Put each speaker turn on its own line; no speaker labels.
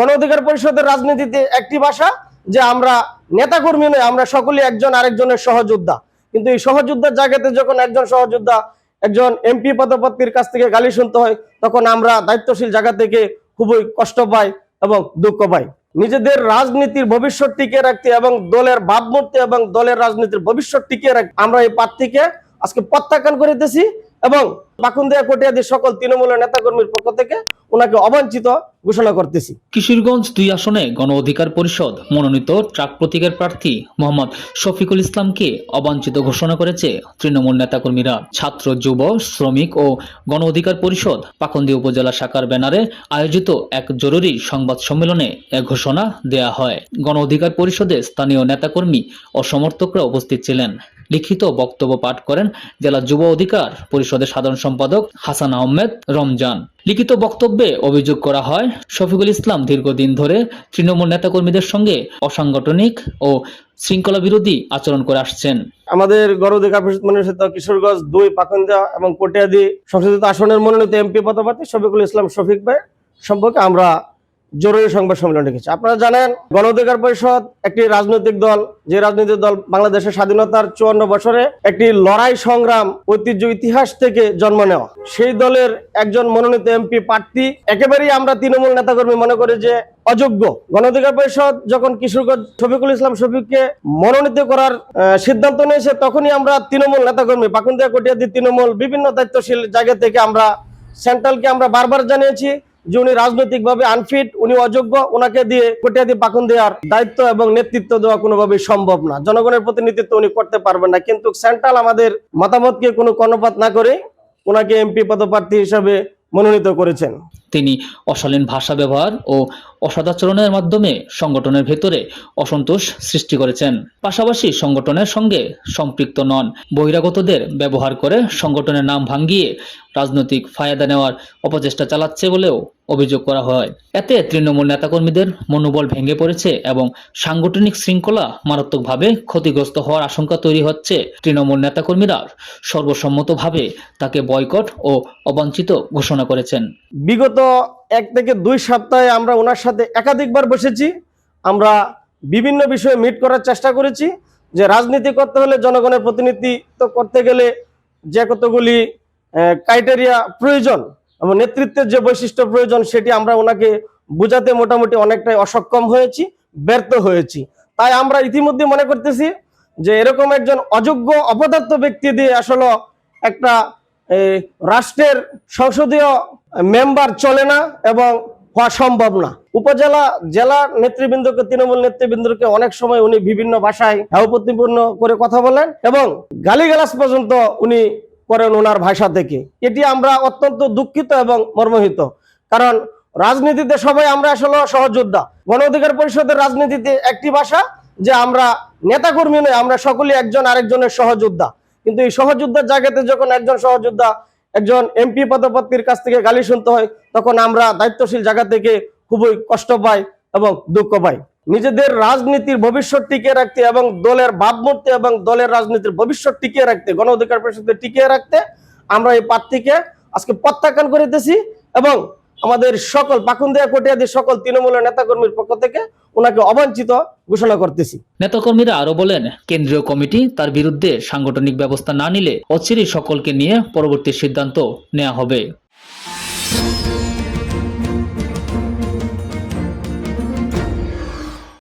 গণ অধিকার পরিষদের রাজনীতিতে একটি ভাষা যে আমরা নেতাকর্মী নয় আমরা সকলেই একজন আরেকজনের সহযোদ্ধা। কিন্তু এই সহযোদ্ধার জায়গাতে যখন একজন সহযোদ্ধা একজন এমপি পদপ্রার্থীর কাছ থেকে গালি শুনতে হয়, তখন আমরা দায়িত্বশীল জায়গা থেকে খুবই কষ্ট পাই এবং দুঃখ পাই। নিজেদের রাজনীতির ভবিষ্যৎ টিকিয়ে রাখতে এবং দলের ভাবমূর্তি এবং দলের রাজনীতির ভবিষ্যৎ টিকিয়ে রাখতে আমরা এই প্রার্থীকে আজকে প্রত্যাখ্যান করিতেছি এবং বাকুন্দিয়া কটিয়াদি সকল তৃণমূলের নেতাকর্মীর পক্ষ থেকে ওনাকে অবাঞ্ছিত ঘোষণা করতেছি।
কিশোরগঞ্জ দুই আসনে গণ অধিকার পরিষদ মনোনীত ট্রাক প্রতীকের প্রার্থী মোহাম্মদ শফিকুল ইসলামকে অবাঞ্ছিত ঘোষণা করেছে তৃণমূল নেতাকর্মীরা। ছাত্র, যুব, শ্রমিক ও গণ অধিকার পরিষদ পাকন্দি উপজেলা শাখার ব্যানারে আয়োজিত এক জরুরি সংবাদ সম্মেলনে এ ঘোষণা দেয়া হয়। গণ অধিকার পরিষদে স্থানীয় নেতাকর্মী ও সমর্থকরা উপস্থিত ছিলেন। লিখিত বক্তব্য পাঠ করেন জেলা যুব অধিকার পরিষদের সাধারণ সম্পাদক হাসান আহমেদ রমজান। লিখিত বক্তব্যে অভিযোগ করা হয়, শফিকুল ইসলাম দীর্ঘদিন ধরে তৃণমূল নেতাকর্মীদের সঙ্গে অসাংগঠনিক ও শৃঙ্খলা বিরোধী আচরণ করে আসছেন।
আমাদের গণ অধিকার পরিষদ মনোনীত কিশোরগঞ্জ, দুই পাকুন্দিয়া এবং কটিয়াদি সংশোধিত আসনের মনোনীত এমপি পদপ্রার্থী শফিকুল ইসলাম শফিক ভাই সম্পর্কে আমরা জরুরি সংবাদ সম্মেলন রেখেছি। আপনারা জানেন, গণ অধিকার পরিষদ একটি রাজনৈতিক দল, যে রাজনৈতিক দল বাংলাদেশের স্বাধীনতার চুয়ান্ন বছরে একটি লড়াই সংগ্রাম, ঐতিহ্য, ইতিহাস থেকে জন্ম নেওয়া। সেই দলের একজন মনোনীত এমপি প্রার্থী, একেবারেই আমরা তৃণমূল নেতাকর্মী মনে করি যে অযোগ্য। গণ অধিকার পরিষদ যখন কিশোরগঞ্জ শফিকুল ইসলাম শফিককে মনোনীত করার সিদ্ধান্ত নিয়েছে, তখনই আমরা তৃণমূল নেতাকর্মী পাকুন্দিয়া কটিয়াদি তৃণমূল বিভিন্ন দায়িত্বশীল জায়গা থেকে আমরা, সেন্ট্রালকে আমরা বারবার জানিয়েছি যে উনি রাজনৈতিকভাবে আনফিট উনি অযোগ্য ওনাকে দিয়ে কটিয়াদি পাকুন দেওয়ার দায়িত্ব এবং নেতৃত্ব দেওয়া কোনোভাবে সম্ভব না। জনগণের প্রতিনিধিত্ব উনি করতে পারবেন না। কিন্তু সেন্ট্রাল আমাদের মতামতকে কোনো কর্ণপাত না করে ওনাকে এমপি পদপ্রার্থী হিসাবে মনোনীত করেছেন।
তিনি অশালীন ভাষা ব্যবহার ও অসদাচরণের মাধ্যমে সংগঠনের ভেতরে অসন্তোষ সৃষ্টি করেছেন। পাশাপাশি সংগঠনের সঙ্গে সম্পৃক্ত নন। বহিরাগতদের ব্যবহার করে সংগঠনের নাম ভাঙ্গিয়ে রাজনৈতিক ফায়দা নেওয়ার অপচেষ্টা চালাচ্ছে বলেও অভিযোগ করা হয়। এতে তৃণমূল নেতাকর্মীদের মনোবল ভেঙে পড়েছে এবং সাংগঠনিক শৃঙ্খলা মারাত্মকভাবে ক্ষতিগ্রস্ত হওয়ার আশঙ্কা তৈরি হচ্ছে তৃণমূল নেতাকর্মীরা সর্বসম্মতভাবে তাকে বয়কট ও অবাঞ্ছিত ঘোষণা করেছেন।
বিগত এক থেকে দুই সপ্তাহে আমরা ওনার সাথে একাধিকবার বসেছি। আমরা বিভিন্ন বিষয়ে মিট করার চেষ্টা করেছি যে রাজনীতি করতে হলে জনগণের প্রতিনিধিত্ব করতে গেলে যে কতগুলি ক্রাইটেরিয়া প্রয়োজন, এবং নেতৃত্বের যে বৈশিষ্ট্য প্রয়োজন সেটি আমরা ওনাকে বোঝাতে মোটামুটি অনেকটাই অসক্ষম হয়েছি, ব্যর্থ হয়েছি। তাই আমরা ইতিমধ্যে মনে করতেছি যে এরকম একজন অযোগ্য অপদার্থ ব্যক্তি দিয়ে আসলে একটা রাষ্ট্রের সংসদীয় মেম্বার চলে না এবং হওয়া সম্ভব না। উপজেলা জেলা নেতৃবৃন্দকে, তৃণমূল নেতৃবৃন্দকে অনেক সময় উনি বিভিন্ন ভাষায় হ্যাউপতিপূর্ণ করে কথা বলেন এবং গালিগালাজ পর্যন্ত উনি করেন ওনার ভাষা থেকে। এটি আমরা অত্যন্ত দুঃখিত এবং মর্মহিত। কারণ রাজনীতিতে সবাই আমরা আসলে সহযোদ্ধা। গণ অধিকার পরিষদের রাজনীতিতে একটি ভাষা যে আমরা নেতাকর্মী নয় আমরা সকলেই একজন আরেকজনের সহযোদ্ধা। কিন্তু এই সহযোদ্ধার জায়গাতে যখন একজন সহযোদ্ধা একজন এমপি পদপ্রার্থীর কাছ থেকে গালি শুনতে হয়, তখন আমরা দায়িত্বশীল জায়গা থেকে খুবই কষ্ট পাই এবং দুঃখ পাই। নিজেদের রাজনীতির ভবিষ্যৎ টিকিয়ে রাখতে এবং দলের ভাবমূর্তি এবং দলের রাজনীতির ভবিষ্যৎ টিকিয়ে রাখতে, গণ অধিকার পরিষদকে টিকিয়ে রাখতে আমরা এই প্রার্থীকে আজকে প্রত্যাখ্যান করিতেছি এবং আমাদের সকল পাকুন্দিয়া কটিয়াদের সকল তৃণমূলের নেতাকর্মীর পক্ষ থেকে ওনাকে অবাঞ্ছিত ঘোষণা করতেছি।
নেতাকর্মীরা আরও বলেন, কেন্দ্রীয় কমিটি তার বিরুদ্ধে সাংগঠনিক ব্যবস্থা না নিলে অচিরেই সকলকে নিয়ে পরবর্তী সিদ্ধান্ত নেওয়া হবে।